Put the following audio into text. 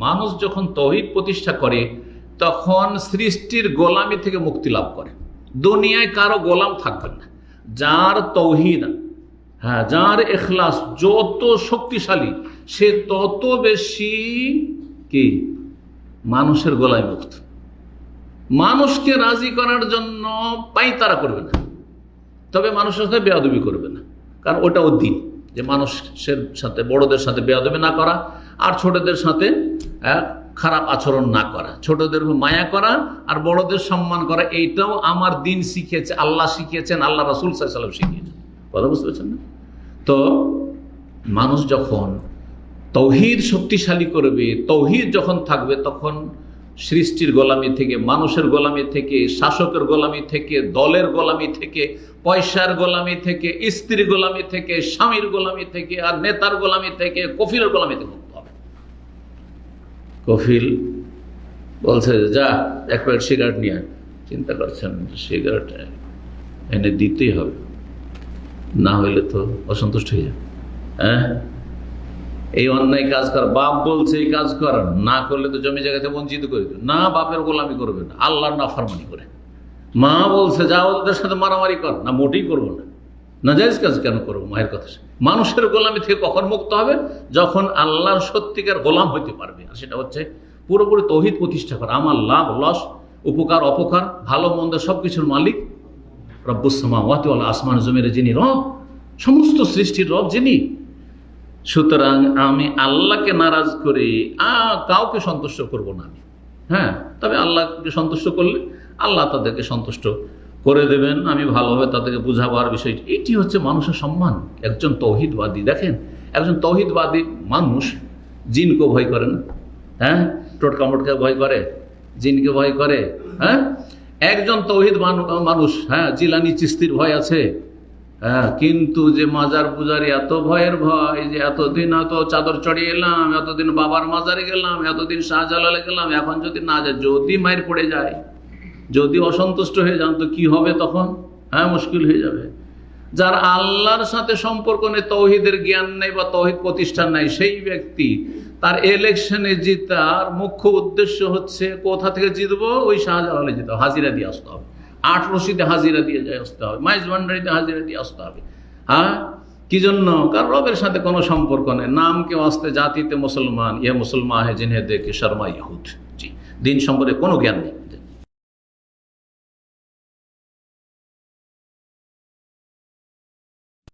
মানুষ যখন তৌহিদ প্রতিষ্ঠা করে, তখন সৃষ্টির গোলামি থেকে মুক্তি লাভ করে। দুনিয়ায় কারও গোলাম থাকবেন না। যার তৌহিদ হ্যাঁ যার এখলাস যত শক্তিশালী, সে তত বেশি কি? মানুষের গোলায় মুক্ত। মানুষকে রাজি করার জন্য পাইতারা করবে না। তবে মানুষের সাথে বেয়াদবি করবে না। কারণ ওটা ওর দিন যে মানুষের সাথে, বড়দের সাথে বেয়াদবি না করা আর ছোটদের সাথে খারাপ আচরণ না করা। ছোটদের মায়া করা আর বড়দের সম্মান করা, এইটাও আমার দিন শিখিয়েছে, আল্লাহ শিখিয়েছেন, আল্লাহ রাসুল সাল্লাম শিখিয়েছেন। কথা বুঝতে পারছেন না? তো মানুষ যখন তৌহিদ শক্তিশালী করবে, তৌহিদ যখন থাকবে, তখন সৃষ্টির গোলামি থেকে, মানুষের গোলামি থেকে, শাসকের গোলামি থেকে, দলের গোলামি থেকে, পয়সার গোলামি থেকে, স্ত্রীর গোলামি থেকে, স্বামীর গোলামি থেকে, আর নেতার গোলামি থেকে, কফিলের গোলামি থেকে। কফিল বলছে, যা, এক প্যাকেট সিগারেট নিয়ে। চিন্তা করছেন, সিগারেট এনে দিতেই হবে। না হইলে তো অসন্তুষ্ট হয়ে যাবে। হ্যাঁ? এই অন্যায় কাজ কর, বাপ বলছে এই কাজ কর, না করলে তো জমি জায়গাতে বঞ্চিত করে না, বাপের গোলামি করবে না, আল্লাহর না ফারমানি করে। মা বলছে, যা ওদের সাথে মারামারি কর। না, মোটেই করব না। না যাইজ কাজ কেন করব মায়ের কথা মানুষের গোলামি থেকে কখন মুক্ত হবে? যখন আল্লাহর সত্যিকার গোলাম হইতে পারবে। আর সেটা হচ্ছে পুরোপুরি তৌহিদ প্রতিষ্ঠা করা। আমার লাভ, লস, উপকার, অপকার, ভালো, মন্দ সব কিছুর মালিক রব্বুসামা ওয়াতি আসমান জমির যিনি রব, সমস্ত সৃষ্টির রব যিনি। সুতরাং আমি আল্লাহকে নারাজ করে কাউকে সন্তুষ্ট করব না আমি। হ্যাঁ তবে আল্লাহকে সন্তুষ্ট করলে আল্লাহ তাদেরকে সন্তুষ্ট করে দেবেন, আমি ভালোভাবে তাদেরকে বুঝাবার বিষয়। এটি হচ্ছে মানুষের সম্মান। একজন তৌহিদবাদী, দেখেন, একজন তৌহিদবাদী মানুষ জিনকে ভয় করে না হ্যাঁ? টোটকা মোটকা ভয় করে, জিনকে ভয় করে হ্যাঁ? একজন তৌহিদ মানুষ হ্যাঁ জিলানি চিস্তির ভয় আছে হ্যাঁ? কিন্তু যে মাজার পূজারি এত ভয়ের ভয় যে এতদিন এত চাদর চড়িয়ে এলাম, এতদিন বাবার মাজারে গেলাম, এতদিন শাহজালালে গেলাম, এখন যদি না যায় যদি মায়ের পড়ে যায়। যদি অসন্তুষ্ট হয়ে যান তো কি হবে তখন? হ্যাঁ মুশকিল হয়ে যাবে। যার আল্লাহর সাথে সম্পর্ক নেই, তৌহিদের জ্ঞান নেই বা তৌহিদ প্রতিষ্ঠান নাই, সেই ব্যক্তি তার ইলেকশনে জিতার মুখ্য উদ্দেশ্য হচ্ছে কোথা থেকে জিতবো? ওই শাহজালালে জিতে হবে। হাজিরা দিয়ে আসতে হবে। আট রশিদে হাজিরা দিয়ে যায় আসতে হবে, মাইজ ভান্ডারিতে হাজিরা দিয়ে আসতে হবে। হ্যাঁ? কি জন্য? কারণ রবের সাথে কোনো সম্পর্ক নেই। নাম কেউ আসতে, জাতিতে মুসলমান ইয়ে মুসলমান হে জিনহে দেখে শর্মা, ইহুদ। জি, দিন সম্পর্কে কোনো জ্ঞান নেই।